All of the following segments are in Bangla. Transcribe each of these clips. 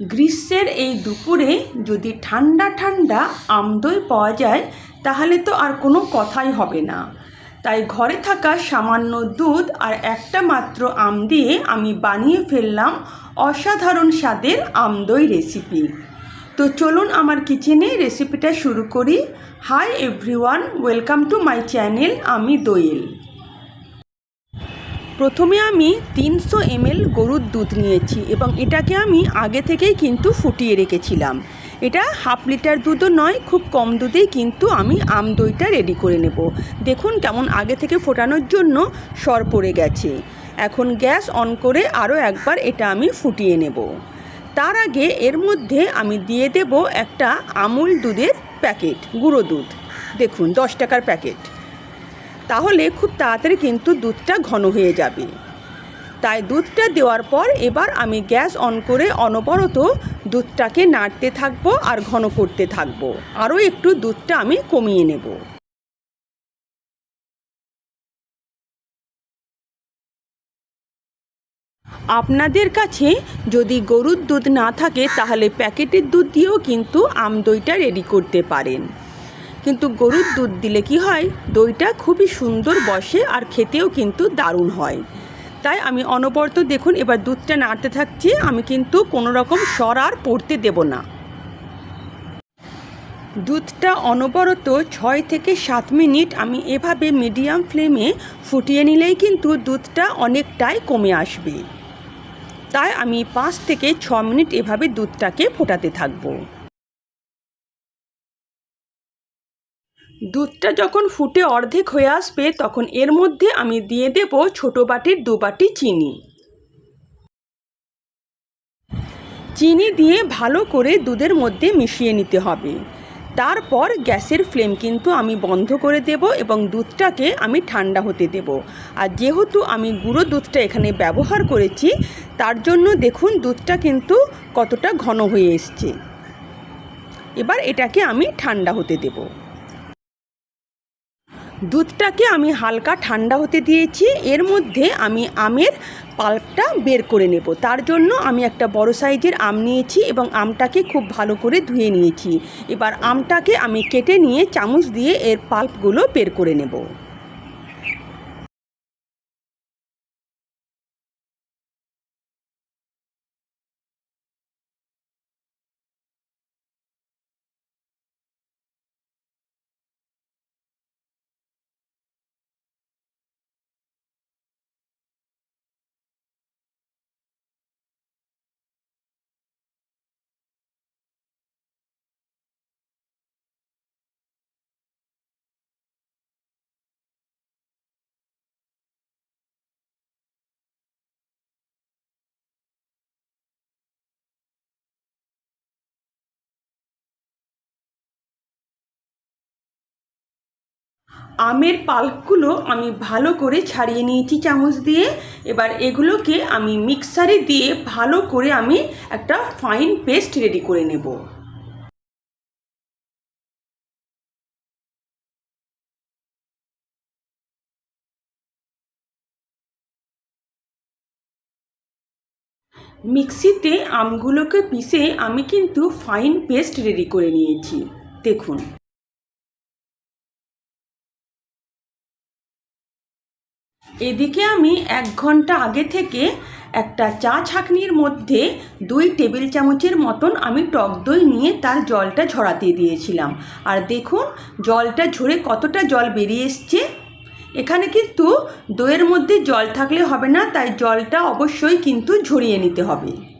গ্রীষ্মের এই দুপুরে যদি ঠান্ডা ঠান্ডা আমদই পাওয়া যায়, তাহলে তো আর কোনো কথাই হবে না। তাই ঘরে থাকা সামান্য দুধ আর একটা মাত্র আম দিয়ে আমি বানিয়ে ফেললাম অসাধারণ স্বাদের আমদই রেসিপি। তো চলুন আমার কিচেনে রেসিপিটা শুরু করি। Hi everyone, welcome to my channel, আমি দোয়েল। প্রথমে আমি তিনশো এমএল গরুর দুধ নিয়েছি এবং এটাকে আমি আগে থেকেই কিন্তু ফুটিয়ে রেখেছিলাম। এটা হাফ লিটার দুধও নয়, খুব কম দুধেই কিন্তু আমি আম দইটা রেডি করে নেব। দেখুন কেমন আগে থেকে ফোটানোর জন্য সর পড়ে গেছে। এখন গ্যাস অন করে আরও একবার এটা আমি ফুটিয়ে নেব। তার আগে এর মধ্যে আমি দিয়ে দেব একটা আমুল দুধের প্যাকেট, গুঁড়ো দুধ। দেখুন, দশ টাকার প্যাকেট। তাহলে খুব তাড়াতাড়ি কিন্তু দুধটা ঘন হয়ে যাবে। তাই দুধটা দেওয়ার পর এবার আমি গ্যাস অন করে অনবরত দুধটাকে নাড়তে থাকব আর ঘন করতে থাকব। আরও একটু দুধটা আমি কমিয়ে নেব। আপনাদের কাছে যদি গরুর দুধ না থাকে তাহলে প্যাকেটের দুধ দিয়েও কিন্তু আম দইটা রেডি করতে পারেন। কিন্তু গরুর দুধ দিলে কি হয়? দইটা খুবই সুন্দর বসে আর খেতেও কিন্তু দারুণ হয়। তাই আমি অনবরত দেখুন, এবার দুধটা নাড়তে থাকছি, আমি কিন্তু কোনো রকম সর আর পড়তে দেব না। দুধটা অনবরত ছয় থেকে সাত মিনিট আমি এভাবে মিডিয়াম ফ্লেমে ফুটিয়ে নিলেই কিন্তু দুধটা অনেকটাই কমে আসবে। তাই আমি পাঁচ থেকে ছ মিনিট এভাবে দুধটাকে ফোটাতে থাকব। দুধটা যখন ফুটে অর্ধেক হয়ে আসবে, তখন এর মধ্যে আমি দিয়ে দেব ছোটো বাটির দু বাটি চিনি। চিনি দিয়ে ভালো করে দুধের মধ্যে মিশিয়ে নিতে হবে। তারপর গ্যাসের ফ্লেম কিন্তু আমি বন্ধ করে দেব এবং দুধটাকে আমি ঠান্ডা হতে দেব। আর যেহেতু আমি গুঁড়ো দুধটা এখানে ব্যবহার করেছি, তার জন্য দেখুন দুধটা কিন্তু কতটা ঘন হয়ে এসছে। এবার এটাকে আমি ঠান্ডা হতে দেবো। দুধটাকে আমি হালকা ঠান্ডা হতে দিয়েছি। এর মধ্যে আমি আমের পাল্পটা বের করে নেব। তার জন্য আমি একটা বড় সাইজের আম নিয়েছি এবং আমটাকে খুব ভালো করে ধুয়ে নিয়েছি। এবার আমটাকে আমি কেটে নিয়ে চামচ দিয়ে এর পাল্পগুলো বের করে নেব। আমের পাল্পগুলো আমি ভালো করে ছাড়িয়ে নিয়েছি চামচ দিয়ে। এবার এগুলোকে আমি মিক্সারে দিয়ে ভালো করে আমি একটা ফাইন পেস্ট রেডি করে নেব। মিক্সিতে আমগুলোকে পিষে আমি কিন্তু ফাইন পেস্ট রেডি করে নিয়েছি। দেখুন। এদিকে আমি এক ঘণ্টা আগে থেকে একটা চা ছাঁকনির মধ্যে দুই টেবিল চামচের মতন আমি টক দই নিয়ে তার জলটা ঝরাতে দিয়েছিলাম। আর দেখুন, জলটা ঝরে কতটা জল বেরিয়ে এসছে। এখানে কিন্তু দইয়ের মধ্যে জল থাকলে হবে না, তাই জলটা অবশ্যই কিন্তু ঝরিয়ে নিতে হবে।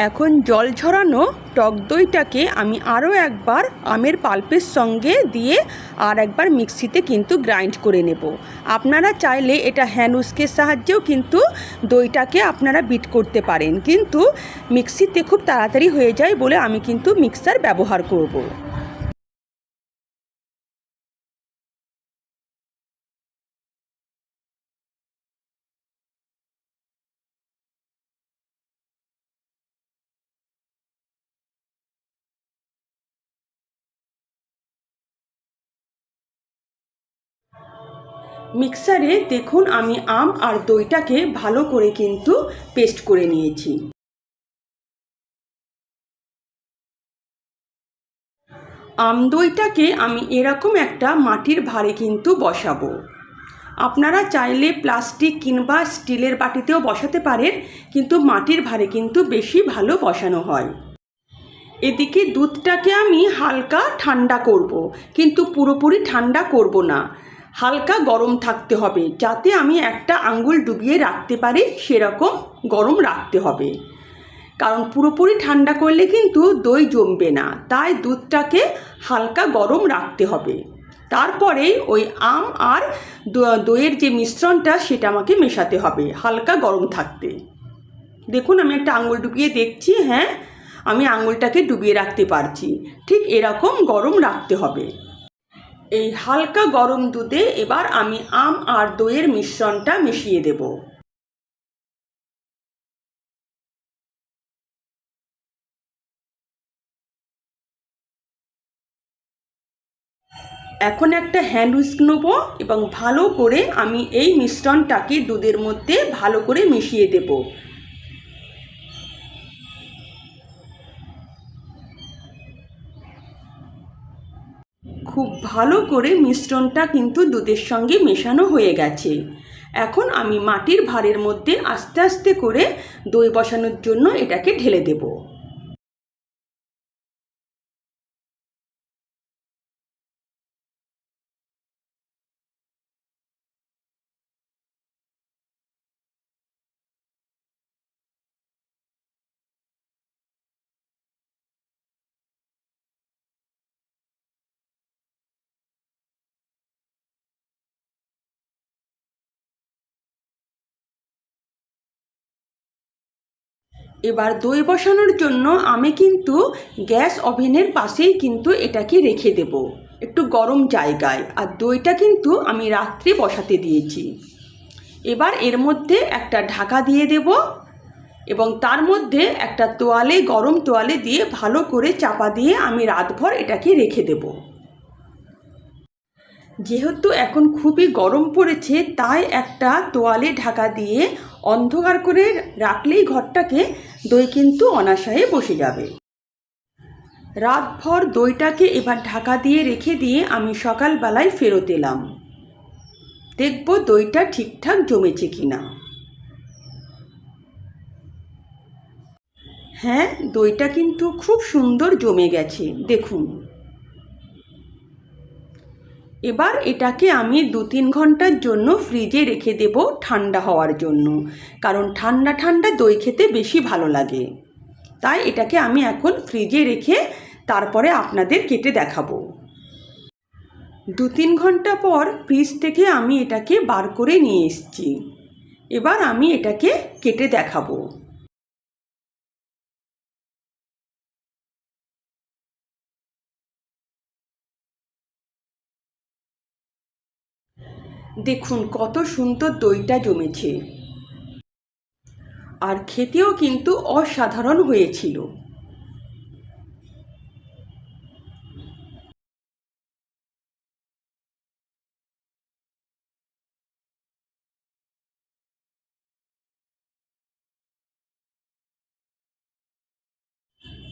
এখন জল ঝরানো টক দইটাকে আমি আরও একবার আমের পাল্পের সঙ্গে দিয়ে আর একবার মিক্সিতে কিন্তু গ্রাইন্ড করে নেব আপনারা চাইলে এটা হ্যান্ড উস্কের সাহায্যেও কিন্তু দইটাকে আপনারা বিট করতে পারেন কিন্তু মিক্সিতে খুব তাড়াতাড়ি হয়ে যায় বলে আমি কিন্তু মিক্সার ব্যবহার করব। মিক্সারে দেখুন আমি আম আর দইটাকে ভালো করে কিন্তু পেস্ট করে নিয়েছি। আম দইটাকে আমি এরকম একটা মাটির ভারে কিন্তু বসাবো। আপনারা চাইলে প্লাস্টিক কিংবা স্টিলের বাটিতেও বসাতে পারেন, কিন্তু মাটির ভারে কিন্তু বেশি ভালো বসানো হয়। এদিকে দুধটাকে আমি হালকা ঠান্ডা করব। কিন্তু পুরোপুরি ঠান্ডা করব না। হালকা গরম থাকতে হবে যাতে আমি একটা আঙ্গুল ডুবিয়ে রাখতে পারি, সেরকম গরম রাখতে হবে। কারণ পুরোপুরি ঠান্ডা করলে কিন্তু দই জমবে না, তাই দুধটাকে হালকা গরম রাখতে হবে। তারপরে ওই আম আর দইয়ের যে মিশ্রণটা, সেটা আমাকে মেশাতে হবে হালকা গরম থাকতে। দেখুন, আমি একটা আঙুল ডুবিয়ে দেখছি হ্যাঁ আমি আঙুলটাকে ডুবিয়ে রাখতে পারছি। ঠিক এরকম গরম রাখতে হবে। এই হালকা গরম দুধে এবার আমি আম আর দইয়ের মিশ্রণটা মিশিয়ে দেব। এখন একটা হ্যান্ড উইস্ক নেব এবং ভালো করে আমি এই মিশ্রণটাকে দুধের মধ্যে ভালো করে মিশিয়ে দেবো। খুব ভালো করে মিশ্রণটা কিন্তু দুধের সঙ্গে মেশানো হয়ে গেছে। এখন আমি মাটির ভাঁড়ের মধ্যে আস্তে আস্তে করে দই বসানোর জন্য এটাকে ঢেলে দেব। এবার দই বসানোর জন্য আমি কিন্তু গ্যাস ওভেনের পাশেই কিন্তু এটাকে রেখে দেব। একটু গরম জায়গায়। আর দইটা কিন্তু আমি রাত্রে বসাতে দিয়েছি। এবার এর মধ্যে একটা ঢাকা দিয়ে দেব এবং তার মধ্যে একটা তোয়ালে, গরম তোয়ালে দিয়ে ভালো করে চাপা দিয়ে আমি রাতভর এটাকে রেখে দেবো। যেহেতু এখন খুবই গরম পড়েছে, তাই একটা তোয়ালে ঢাকা দিয়ে অন্ধকার করে রাখলেই ঘরটাকে দই কিন্তু অনাশয়ে বসে যাবে। রাতভর দইটাকে এবার ঢাকা দিয়ে রেখে দিয়ে আমি সকালবেলায় ফেরত এলাম। দেখব দইটা ঠিকঠাক জমেছে কিনা। হ্যাঁ দইটা কিন্তু খুব সুন্দর জমে গেছে, দেখুন। এবার এটাকে আমি দু তিন ঘণ্টার জন্য ফ্রিজে রেখে দেব ঠান্ডা হওয়ার জন্য, কারণ ঠান্ডা ঠান্ডা দই খেতে বেশি ভালো লাগে। তাই এটাকে আমি এখন ফ্রিজে রেখে তারপরে আপনাদের কেটে দেখাবো। দু তিন ঘণ্টা পর ফ্রিজ থেকে আমি এটাকে বার করে নিয়ে এসেছি। এবার আমি এটাকে কেটে দেখাবো। দেখুন কত সুন্দর দইটা জমেছে। আর খেতেও কিন্তু অসাধারণ হয়েছিল।